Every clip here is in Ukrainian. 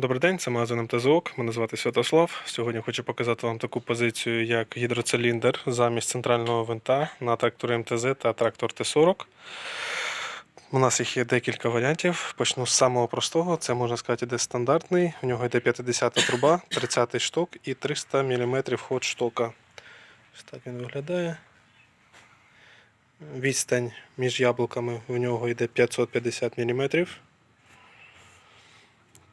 Добрий день, це магазин МТЗОК. Мене звати Святослав. Сьогодні хочу показати вам таку позицію, як гідроциліндр замість центрального винта на тракторі МТЗ та трактор Т-40. У нас їх є декілька варіантів. Почну з самого простого. Це можна сказати, іде стандартний. У нього йде 50 труба, 30 шток і 300 мм ход штока. Ось так він виглядає. Відстань між яблуками у нього йде 550 мм.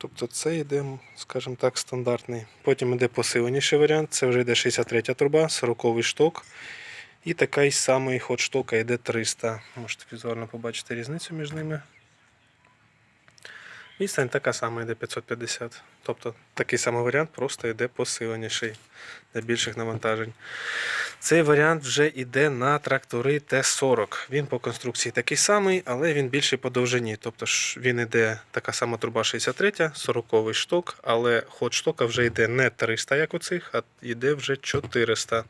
Тобто це йде, скажімо так, стандартний. Потім йде посиленіший варіант, це вже йде 63 труба, 40 шток. І такий самий ход штока йде 300. Можете візуально побачити різницю між ними. Відстань така сама йде 550. Тобто такий самий варіант, просто йде посиленіший для більших навантажень. Цей варіант вже йде на трактори Т-40. Він по конструкції такий самий, але він більший по довжині. Тобто ж він йде така сама труба 63, 40 шток, але ход штока вже йде не 300, як у цих, а йде вже 400.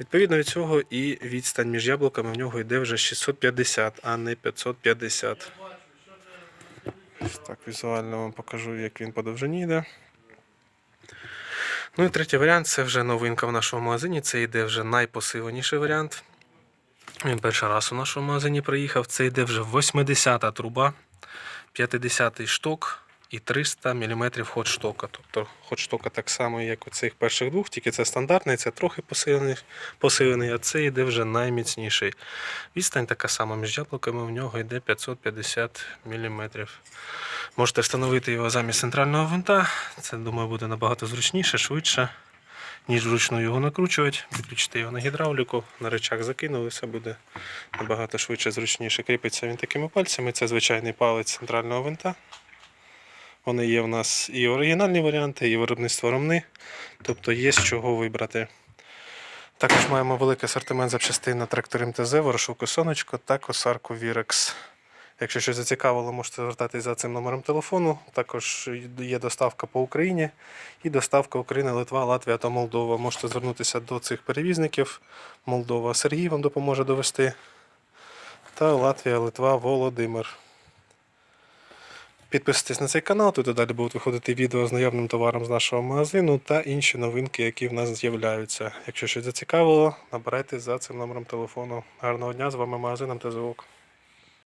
Відповідно від цього і відстань між яблуками в нього йде вже 650, а не 550. Так візуально вам покажу, як він по довжині йде. Ну і третій варіант це вже новинка в нашому магазині. Це йде вже найпосиленіший варіант. Він перший раз у нашому магазині приїхав. Це йде вже 80-та труба, 50-й шток і 300 мм ход штока. Тобто ход штока так само, як у цих перших двох, тільки це стандартний, це трохи посилений, посилений, а це йде вже найміцніший. Відстань така сама між яблуками, в нього йде 550 мм. Можете встановити його замість центрального винта. Це, думаю, буде набагато зручніше, швидше, ніж вручну його накручувати. Підключити його на гідравліку, на рычаг закинули, все буде набагато швидше, зручніше. Кріпиться він такими пальцями. Це звичайний палець центрального винта. Вони є в нас і оригінальні варіанти, і виробництво ромни. Тобто є з чого вибрати. Також маємо великий асортимент запчастин на тракторі МТЗ, ворошилку сонечко та косарку Вірекс. Якщо щось зацікавило, можете звертатись за цим номером телефону. Також є доставка по Україні і доставка Україна, Литва, Латвія та Молдова. Можете звернутися до цих перевізників. Молдова Сергій вам допоможе довести. Та Латвія, Литва, Володимир. Підписуйтесь на цей канал, тут і далі будуть виходити відео з наявним товаром з нашого магазину та інші новинки, які в нас з'являються. Якщо щось зацікавило, набирайте за цим номером телефону. Гарного дня, з вами магазин МТЗОК.